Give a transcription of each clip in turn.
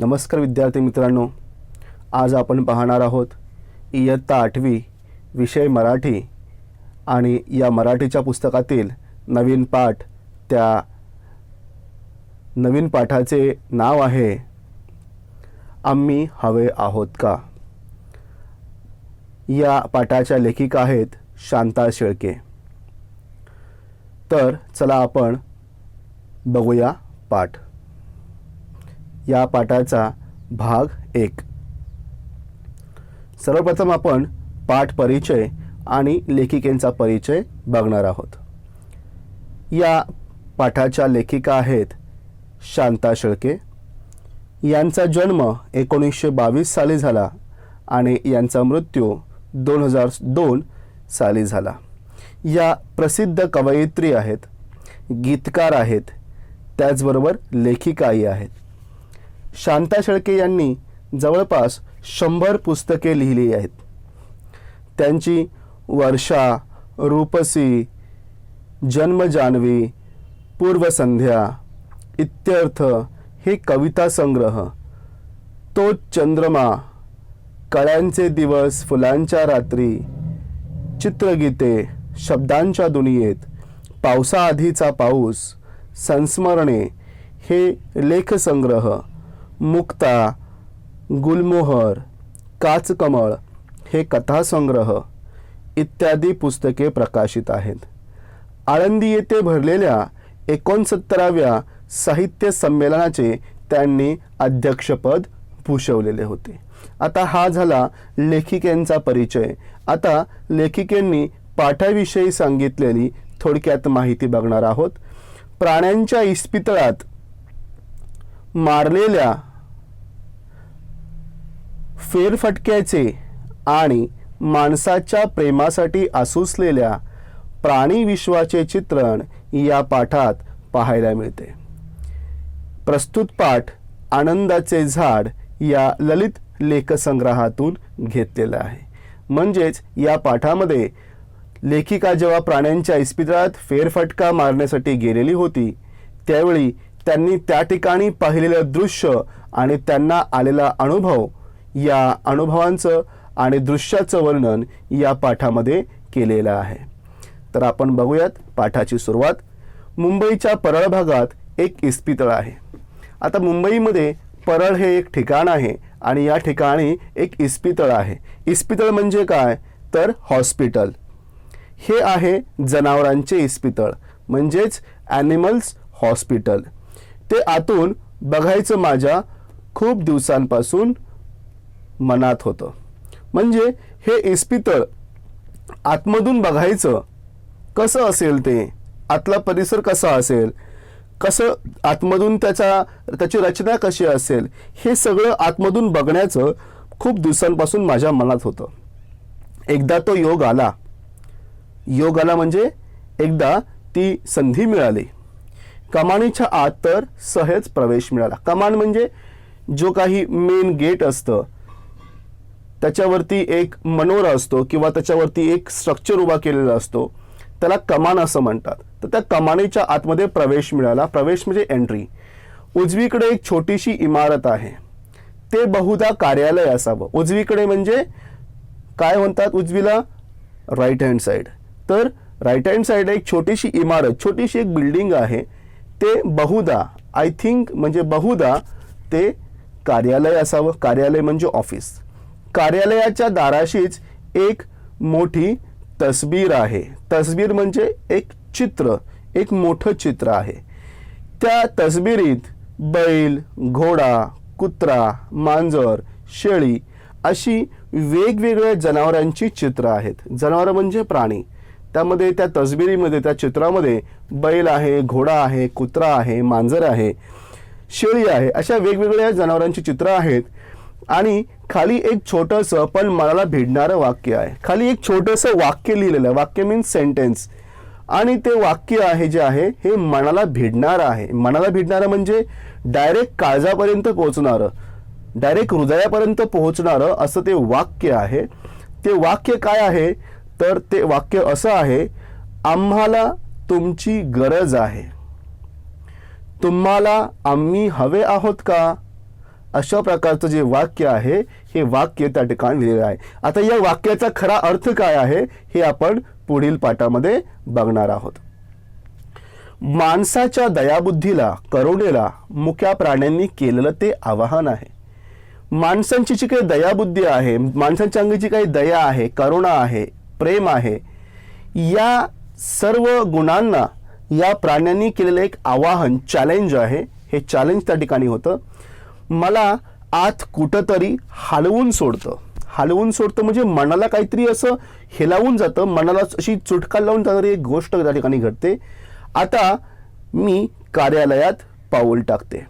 नमस्कार विद्यार्थी मित्रांनो आज आपण पाहणार आहोत इयत्ता आठवी विषय मराठी आणि या मराठीच्या पुस्तकातील नवीन पाठ. त्या नवीन पाठाचे नाव आहे आम्ही हवे आहोत का? या पाठाच्या लेखिका आहेत शांता शेळके. तर चला आपण बघूया पाठ. या पाठाचा भाग एक. सर्वप्रथम आपण पाठ परिचय आणि लेखिकेचा परिचय बघणार आहोत. या पाठाच्या लेखिका आहेत शांता शेळके. यांचा जन्म एकोणीसशे बावीस साली झाला आणि यांचा मृत्यू दोन हजार दोन साली झाला. या प्रसिद्ध कवयित्री आहेत गीतकार आहेत त्याचबरोबर लेखिकाही आहेत. शांता शेळके यांनी जवळपास शंभर पुस्तके लिहिली आहेत. त्यांची वर्षा रूपसी जन्मजान्हवी पूर्वसंध्या इत्यर्थ हे कविता संग्रह तो चंद्रमा कळ्यांचे दिवस फुलांच्या रात्री चित्रगीते शब्दांच्या दुनियेत पावसाआधीचा पाऊस संस्मरणे हे लेखसंग्रह मुक्ता गुलमोहर काचकमळ हे कथासंग्रह इत्यादी पुस्तके प्रकाशित आहेत. आळंदी येथे भरलेल्या एकोणसत्तराव्या साहित्य संमेलनाचे त्यांनी अध्यक्षपद भूषवलेले होते. आता हा झाला लेखिकेंचा परिचय. आता लेखिकेंनी पाठाविषयी सांगितलेली थोडक्यात माहिती बघणार आहोत. प्राण्यांच्या इस्पितळात मारलेल्या फेरफटक्याचे आणि माणसाच्या प्रेमासाठी आसुसलेल्या प्राणीविश्वाचे चित्रण या पाठात पाहायला मिळते. प्रस्तुत पाठ आनंदाचे झाड या ललित लेखसंग्रहातून घेतलेला आहे. म्हणजेच या पाठामध्ये लेखिका जेव्हा प्राण्यांच्या इस्पितळात फेरफटका मारण्यासाठी गेलेली होती त्यावेळी त्यांनी त्या ठिकाणी पाहिलेलं दृश्य आणि त्यांना आलेला अनुभव या अनुभवांचं आणि दृश्याचं वर्णन या पाठामध्ये केलेलं आहे. तर आपण बघूयात पाठाची सुरुवात. मुंबईच्या परळ भागात एक इस्पितळ आहे. आता मुंबईमध्ये परळ हे एक ठिकाण आहे आणि या ठिकाणी एक इस्पितळ आहे. इस्पितळ म्हणजे काय? तर हॉस्पिटल. हे आहे जनावरांचे इस्पितळ म्हणजेच ॲनिमल्स हॉस्पिटल. ते आतून बघायचं माझ्या खूप दिवसांपासून मनात होतं. म्हणजे हे इस्पितळ आतमधून बघायचं कसं असेल ते आतला परिसर कसा असेल कसं आतमधून त्याचा त्याची रचना कशी असेल हे सगळं आतमधून बघण्याचं खूप दिवसांपासून माझ्या मनात होतं. एकदा तो योग आला. योग आला म्हणजे एकदा ती संधी मिळाली. कमानीच्या आत तर सहज प्रवेश मिळाला. कमान म्हणजे जो काही मेन गेट असतं त्याच्यावरती एक मनोरा असतो किंवा त्याच्यावरती एक स्ट्रक्चर उभा केलेला असतो त्याला कमान असं म्हणतात. तर त्या कमानीच्या आतमध्ये प्रवेश मिळाला. प्रवेश म्हणजे एंट्री उजवीकडे एक छोटीशी इमारत आहे. ते बहुधा कार्यालय असावं. उजवीकडे म्हणजे काय म्हणतात उजवीला? राईट हँड साईड तर राईट हँड साईड एक छोटीशी इमारत छोटीशी एक बिल्डिंग आहे. ते बहुधा आय थिंक म्हणजे बहुधा ते कार्यालय असावं. कार्यालय म्हणजे ऑफिस कार्यालयाच्या दाराशीच एक मोठी तस्बीर आहे. तस्बीर म्हणजे एक चित्र एक मोठं चित्र आहे. त्या तस्बिरीत बैल घोडा कुत्रा मांजर शेळी अशी वेगवेगळ्या जनावरांची चित्र आहेत. जनावरं म्हणजे प्राणी. त्यामध्ये त्या तस्बिरीमध्ये त्या चित्रामध्ये बैल आहे घोडा आहे कुत्रा आहे मांजर आहे शेळी आहे अशा वेगवेगळ्या जनावरांची चित्र आहेत. आणि खाली एक छोटंसं पण मनाला भिडणारं वाक्य आहे. खाली एक छोटंसं वाक्य लिहिलेलं आहे. वाक्य मीन्स सेंटेन्स आणि ते वाक्य आहे जे आहे हे मनाला भिडणारं आहे. मनाला भिडणारं म्हणजे डायरेक्ट काळजापर्यंत पोहोचणारं. डायरेक्ट हृदयापर्यंत पोहोचणारं असं ते वाक्य आहे. ते वाक्य काय आहे? तर ते वाक्य असं आहे आम्हाला तुमची गरज आहे. तुम्हाला आम्ही हवे आहोत का? अशा प्रकारचं जे वाक्य आहे हे वाक्य त्या ठिकाणी लिहिलेलं आहे. आता या वाक्याचा खरा अर्थ काय आहे हे आपण पुढील पाठामध्ये बघणार आहोत. माणसाच्या दयाबुद्धीला करुणेला मुक्या प्राण्यांनी केलेलं ते आवाहन आहे. माणसांची जी काही दयाबुद्धी आहे माणसांच्या अंगी जी काही दया आहे करुणा आहे प्रेम आहे या सर्व गुणांना या प्राण्यांनी केलेलं एक आवाहन चॅलेंज आहे. हे चॅलेंज त्या ठिकाणी होतं. मला आत कुठंतरी हलवून सोडतं. हलवून सोडतं म्हणजे मनाला काहीतरी असं हेलावून जातं. मनाला अशी चुटका लावून जाणारी एक गोष्ट त्या ठिकाणी घडते. आता मी कार्यालयात पाऊल टाकते.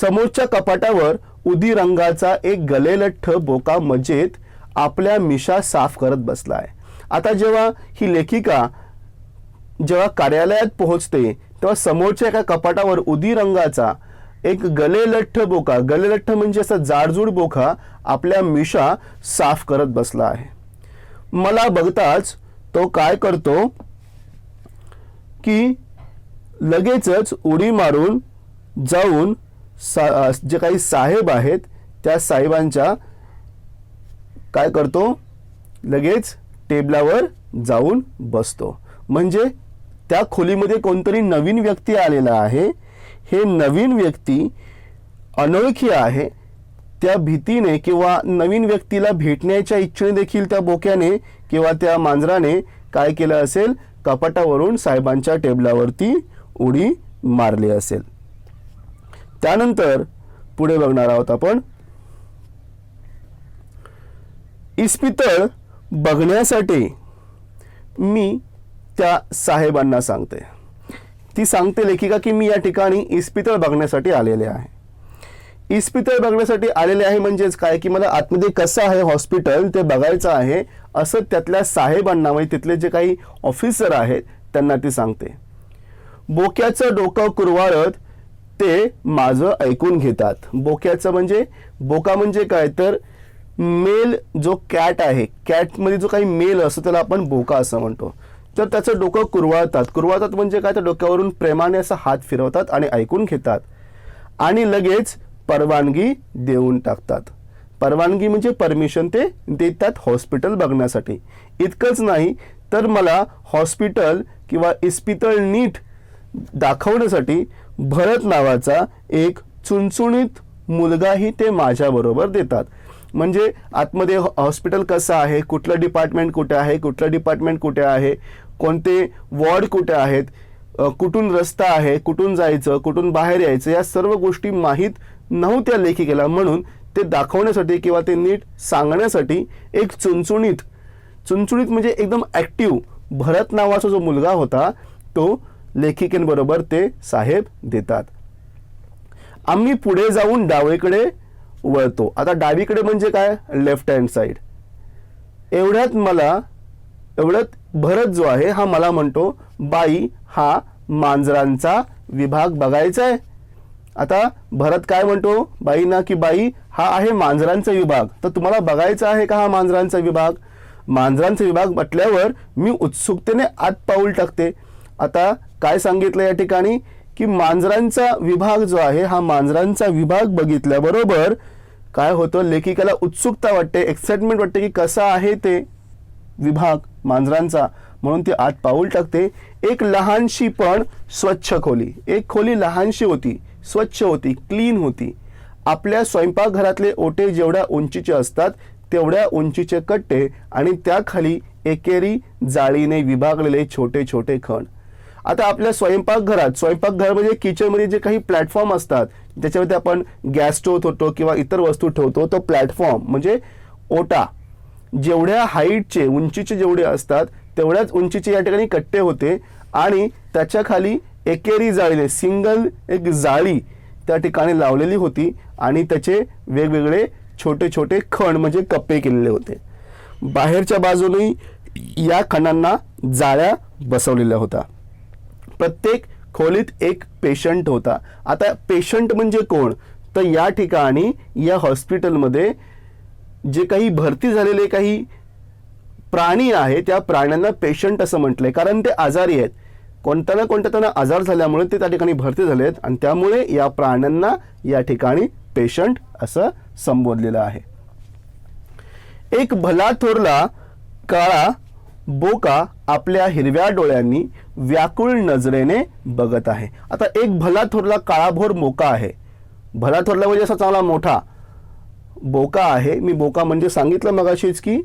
समोरच्या कपाटावर उदी रंगाचा एक गलेलठ्ठ बोका मजेत आपल्या मिशा साफ करत बसला आहे आता जेव्हा ही लेखिका जेव्हा कार्यालयात पोहोचते तेव्हा समोरच्या एका कपाटावर उदी रंगाचा एक गलेलठ्ठ बोका. गलेलठ्ठ म्हणजे असा जाडजूड बोका आपल्या मिशा साफ करत बसला आहे. मला बघताच तो काय करतो की लगेचच उडी मारून जाऊन सा जे काही साहेब आहेत त्या साहेबांच्या काय करतो? लगेच टेबलावर जाऊन बसतो. म्हणजे त्या खोलीमध्ये कोणतरी नवीन व्यक्ती आलेला आहे हे नवीन व्यक्ती अनोळखी आहे त्या भीतीने किंवा नवीन व्यक्तीला भेटण्याच्या इच्छेने देखील त्या बोक्याने किंवा त्या मांजराने काय केलं असेल? कपाटावरून साहेबांच्या टेबलावरती उडी मारली असेल. त्यानंतर पुढे बघणार आहोत आपण. इस्पितळ बघण्यासाठी मी त्या साहेबांना सांगते. ती सांगते लेखिका की मी या ठिकाणी इस्पितळ बघण्यासाठी आलेले आहे. इस्पितळ बघण्यासाठी आलेले आहे म्हणजेच काय? की मला आतमध्ये कसं आहे हॉस्पिटल? ते बघायचं आहे. असं त्यातल्या साहेबांना म्हणजे तिथले जे काही ऑफिसर आहेत त्यांना ती सांगते. बोक्याचं डोकं कुरवाळत ते माझं ऐकून घेतात. बोक्याचं म्हणजे बोका म्हणजे काय? तर मेल जो कॅट आहे कॅटमध्ये जो काही मेल असतो त्याला आपण बोका असं म्हणतो. तर त्याचं डोकं कुरवाळतात. कुरवाळतात म्हणजे काय? तर डोक्यावरून प्रेमाने असा हात फिरवतात आणि ऐकून घेतात. आणि लगेच परवानगी देऊन टाकतात. परवानगी म्हणजे परमिशन ते देतात हॉस्पिटल बघण्यासाठी. इतकंच नाही तर मला हॉस्पिटल किंवा इस्पितळ नीट दाखवण्यासाठी भरत नावाचा एक चुणचुणीत मुलगाही ते माझ्याबरोबर देतात. म्हणजे आतमध्ये हॉस्पिटल कसं आहे? कुठलं डिपार्टमेंट कुठे आहे? कुठलं डिपार्टमेंट कुठे आहे? कोणते वॉर्ड कुठे आहेत कुठून रस्ता आहे कुठून जायचं कुठून बाहेर यायचं या सर्व गोष्टी माहीत नव्हत्या लेखिकेला. म्हणून ते दाखवण्यासाठी किंवा ते नीट सांगण्यासाठी एक चुणचुणीत चुणचुणीत म्हणजे एकदम ॲक्टिव्ह भरत नावाचा जो मुलगा होता तो लेखिकेंबरोबर ते साहेब देतात. आम्ही पुढे जाऊन डावीकडे वळतो. आता डावीकडे म्हणजे काय? लेफ्ट हँड साईड एवढ्यात मला एवढ्यात भरत जो आहे हा मला म्हणतो बाई हा मांजरांचा विभाग बघायचा आहे. आता भरत काय म्हणतो? बाई ना की बाई हा आहे मांजरांचा विभाग. तर तुम्हाला बघायचा आहे का हा मांजरांचा विभाग? मांजरांचा विभाग म्हटल्यावर मी उत्सुकतेने आत पाऊल टाकते. आता काय सांगितलं या ठिकाणी? की मांजरांचा विभाग जो आहे हा मांजरांचा विभाग बघितल्याबरोबर काय होतं? लेखिकाला उत्सुकता वाटते एक्साइटमेंट वाटते की कसा आहे ते. विभाग मांजरांचा. म्हणून ती आत पाऊल टाकते. एक लहानशी पण स्वच्छ खोली. एक खोली लहानशी होती. स्वच्छ होती. क्लीन होती. आपल्या स्वयंपाकघरातले ओटे जेवढ्या उंचीचे असतात तेवढ्या उंचीचे कट्टे आणि त्याखाली एकेरी जाळीने विभागलेले छोटे छोटे खण. आता आपल्या स्वयंपाकघरात स्वयंपाकघर म्हणजे किचनमध्ये जे काही प्लॅटफॉर्म असतात ज्याच्यामध्ये आपण गॅस स्टोव ठेवतो किंवा इतर वस्तू ठेवतो तो प्लॅटफॉर्म म्हणजे ओटा. जेवढ्या हाईटचे उंचीचे जेवढे असतात तेवढ्याच उंचीचे या ठिकाणी कट्टे होते आणि त्याच्याखाली एकेरी जाळीने सिंगल एक जाळी त्या ठिकाणी लावलेली होती आणि त्याचे वेगवेगळे छोटे छोटे खण म्हणजे कप्पे केलेले होते. बाहेरच्या बाजूने या खणांना जाळ्या बसवलेल्या होत्या. प्रत्येक खोलीत एक पेशंट होता. आता पेशंट म्हणजे कोण? तर या ठिकाणी या हॉस्पिटलमध्ये जे काही भरती झालेले काही प्राणी आहे त्या प्राण्यांना पेशंट असं म्हटलंय. कारण ते आजारी आहेत. कोणत्या ना कोणत्या त्यांना आजार झाल्यामुळे ते त्या ठिकाणी भरती झाले आहेत आणि त्यामुळे या प्राण्यांना या ठिकाणी पेशंट असं संबोधलेलं आहे. एक भला थोरला काळा बोका आपल्या हिरव्या डोळ्यांनी व्याकुळ नजरेने बघत आहे. आता एक भला थोरला काळाभोर मोका आहे. भला थोरला म्हणजे असा चांगला मोठा बोका आहे. मी बोका म्हणजे सांगितलं मगाशीच की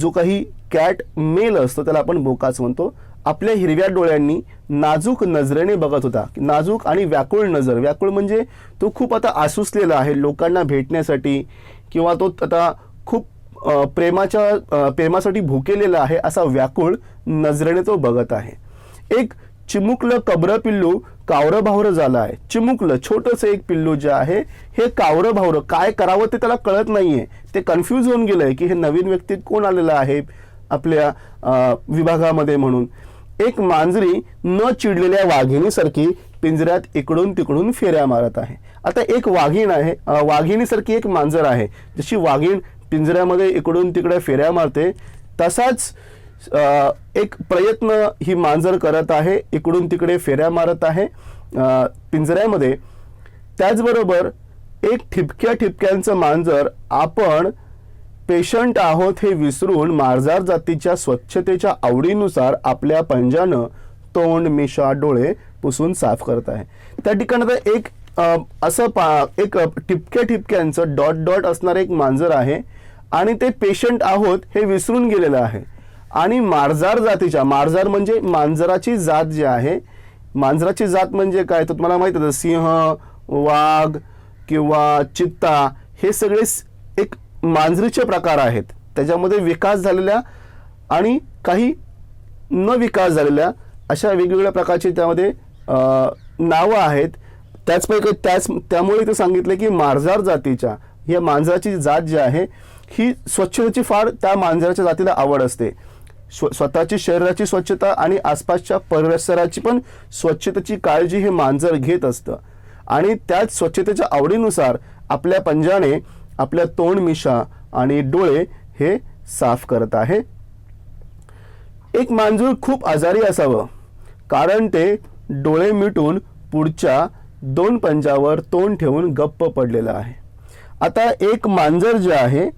जो काही कॅट मेल असतो त्याला आपण बोकाच म्हणतो. आपल्या हिरव्या डोळ्यांनी नाजूक नजरेने बघत होता. नाजूक आणि व्याकुळ नजर. व्याकुळ म्हणजे तो खूप आता आसुसलेला आहे लोकांना भेटण्यासाठी किंवा तो आता खूप प्रेमाच्या प्रेमासाठी भुकेलेला आहे असा व्याकुळ नजरेने तो बघत आहे. एक चिमुकलं कबरं पिल्लू कावरं भावरं झालं आहे. चिमुकलं छोटंसं एक पिल्लू जे आहे हे कावरं भावरं काय करावं ते त्याला कळत नाहीये. ते कन्फ्यूज होऊन गेलंय की हे नवीन व्यक्ती कोण आलेलं आहे आपल्या विभागामध्ये म्हणून. एक मांजरी न चिडलेल्या वाघिणीसारखी पिंजऱ्यात इकडून तिकडून फेऱ्या मारत आहे. आता एक वाघीण आहे वाघिणीसारखी एक मांजर आहे. जशी वाघीण पिंजऱ्यामध्ये इकडून तिकडे फेऱ्या मारते तसाच एक प्रयत्न ही मांजर करत आहे इकडून तिकडे फेऱ्या मारत आहे. पिंजऱ्यामध्ये त्याचबरोबर एक ठिपक्या ठिपक्यांचं मांजर आपण पेशंट आहोत हे विसरून मार्जार जातीच्या स्वच्छतेच्या आवडीनुसार आपल्या पंजानं तोंड मिशा डोळे पुसून साफ करत आहे. त्या ठिकाणी तर एक असं पा एक ठिपक्या ठिपक्यांचं डॉट डॉट असणारं एक मांजर आहे आणि ते पेशंट आहोत हे विसरून गेलेलं आहे. आणि मार्जार जातीच्या मार्जार म्हणजे मांजराची जात जी आहे मांजराची जात म्हणजे काय? तर तुम्हाला माहीत आहे सिंह वाघ किंवा चित्ता हे सगळे एक मांजरीचे प्रकार आहेत. त्याच्यामध्ये विकास झालेल्या आणि काही न विकास झालेल्या अशा वेगवेगळ्या प्रकारची त्यामध्ये नावं आहेत. त्याचपैकी त्याच त्यामुळे ते सांगितले की मारजार जातीच्या या मांजराची जात जी आहे ही स्वच्छतेची फार त्या मांजराच्या जातीला आवड असते. स्व स्वतःची शरीराची स्वच्छता आणि आसपासच्या परिसराची पण स्वच्छतेची काळजी हे मांजर घेत असतं. आणि त्याच स्वच्छतेच्या आवडीनुसार आपल्या पंजाने आपल्या तोंड मिशा आणि डोळे हे साफ करत आहे. एक मांजूर खूप आजारी असावं कारण ते डोळे मिटून पुढच्या दोन पंजावर तोंड ठेवून गप्प पडलेलं आहे. आता एक मांजर जे आहे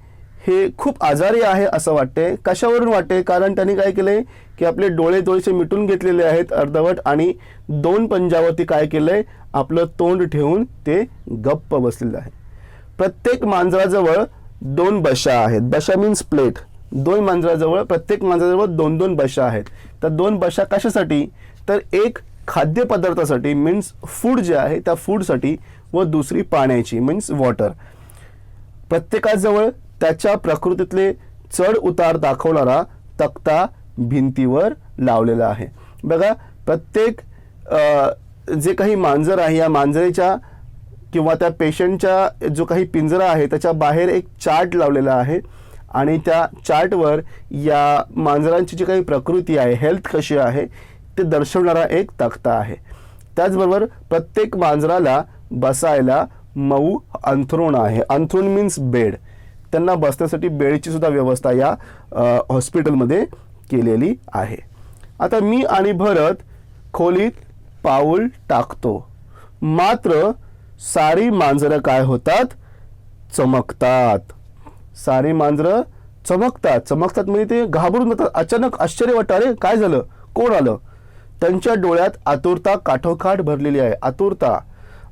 हे खूप आजारी आहे असं वाटते. कशावरून वाटते? कारण त्यांनी काय केलंय की आपले डोळे थोडेसे मिटून घेतलेले आहेत अर्धवट आणि दोन पंजावरती काय केलंय आपलं तोंड ठेवून ते गप्प बसलेलं आहे प्रत्येक मांजराजवळ दोन बशा आहेत. बशा मीन्स प्लेट दोन मांजराजवळ प्रत्येक मांजराजवळ दोन दोन बशा आहेत. तर दोन बशा कशासाठी? तर एक खाद्यपदार्थासाठी मीन्स फूड जे आहे त्या फूडसाठी व दुसरी पाण्याची मीन्स वॉटर प्रत्येकाजवळ त्याच्या प्रकृतीतले चढ उतार दाखवणारा तक्ता भिंतीवर लावलेला आहे. बघा प्रत्येक जे काही मांजर आहे या मांजरेच्या किंवा त्या पेशंटच्या जो काही पिंजरा आहे त्याच्या बाहेर एक चार्ट लावलेला आहे आणि त्या चार्टवर या मांजरांची जी काही प्रकृती आहे हेल्थ कशी आहे ते दर्शवणारा एक तक्ता आहे. त्याचबरोबर प्रत्येक मांजराला बसायला मऊ अंथरुण आहे. अंथरुण मीन्स बेड त्यांना बसण्यासाठी बेडची सुद्धा व्यवस्था या हॉस्पिटलमध्ये केलेली आहे. आता मी आणि भरत खोलीत पाऊल टाकतो. मात्र सारी मांजरं काय होतात? चमकतात. सारी मांजरं चमकतात. चमकतात म्हणजे ते घाबरून जातात. अचानक आश्चर्य वाटतं. अरे काय झालं? कोण आलं? त्यांच्या डोळ्यात आतुरता काठोकाठ भरलेली आहे. आतुरता.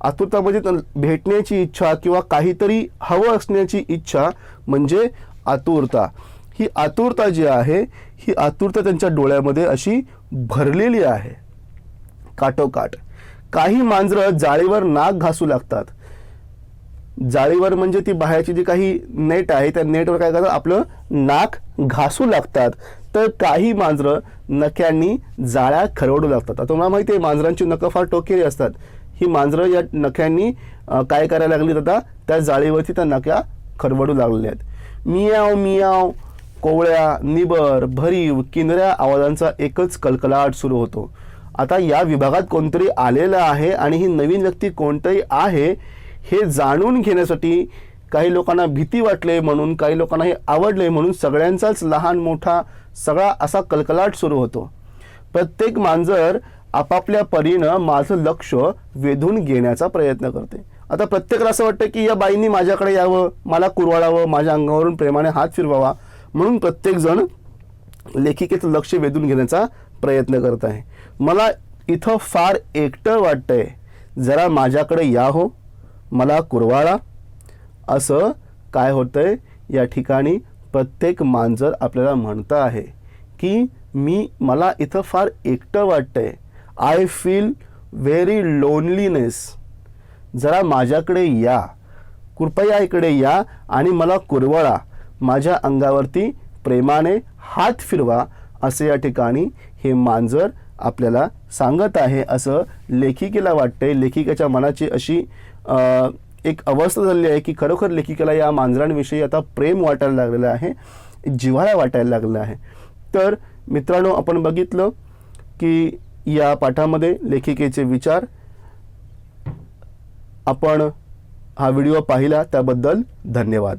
आतुरता म्हणजे भेटण्याची इच्छा किंवा काहीतरी हवं असण्याची इच्छा म्हणजे आतुरता. ही आतुरता जी आहे ही आतुरता त्यांच्या डोळ्यामध्ये अशी भरलेली आहे. काटोकाट. काही मांजरं जाळीवर नाक घासू लागतात. जाळीवर म्हणजे ती बाहेरची जी काही नेट आहे त्या नेटवर काय करतात? आपलं नाक घासू लागतात. तर काही मांजरं नख्यांनी जाळ्या खरवडू लागतात. आता तुम्हाला माहिती आहे मांजरांची नखं फार टोकेरी असतात. ही मांजरं या नख्यांनी काय करायला लागली आता? त्या जाळीवरती त्या नख्या खरवडू लागलेल्या आहेत. मियाव मियाव कोवळ्या निबर भरीव किनऱ्या आवाजांचा एकच कलकलाट सुरू होतो. आता या विभागात कोणतरी आलेलं आहे आणि ही नवीन व्यक्ती कोणतरी आहे हे जाणून घेण्यासाठी काही लोकांना भीती वाटले म्हणून काही लोकांना हे आवडले म्हणून सगळ्यांचाच लहान मोठा सगळा असा कलकलाट सुरू होतो. प्रत्येक मांजर आपापल्या परीनं माझं लक्ष वेधून घेण्याचा प्रयत्न करते. आता प्रत्येकाला असं वाटतं की या बाईंनी माझ्याकडे यावं मला कुरवाळावं माझ्या अंगावरून प्रेमाने हात फिरवावा. म्हणून प्रत्येकजण लेखिकेचं लक्ष वेधून घेण्याचा प्रयत्न करत आहे. मला इथं फार एकटं वाटतंय. जरा माझ्याकडे या हो मला कुरवाळा असं काय होतंय? या ठिकाणी प्रत्येक मांजर आपल्याला म्हणतं आहे की मी मला इथं फार एकटं वाटतंय. आय फील व्हेरी लोनलीनेस जरा माझ्याकडे या. कृपया इकडे या आणि मला कुरवळा. माझ्या अंगावरती प्रेमाने हात फिरवा असे या ठिकाणी हे मांजर आपल्याला सांगत आहे असं लेखिकेला वाटते लेखिकेच्या मनाची अशी एक अवस्था झालेली आहे की खरोखर लेखिकेला या मांजरांविषयी आता प्रेम वाटायला लागलेलं आहे जिव्हाळा वाटायला लागलेला आहे. तर मित्रांनो आपण बघितलं की या पाठामध्ये लेखिकेचे विचार. आपण हा व्हिडिओ पाहिला त्याबद्दल धन्यवाद.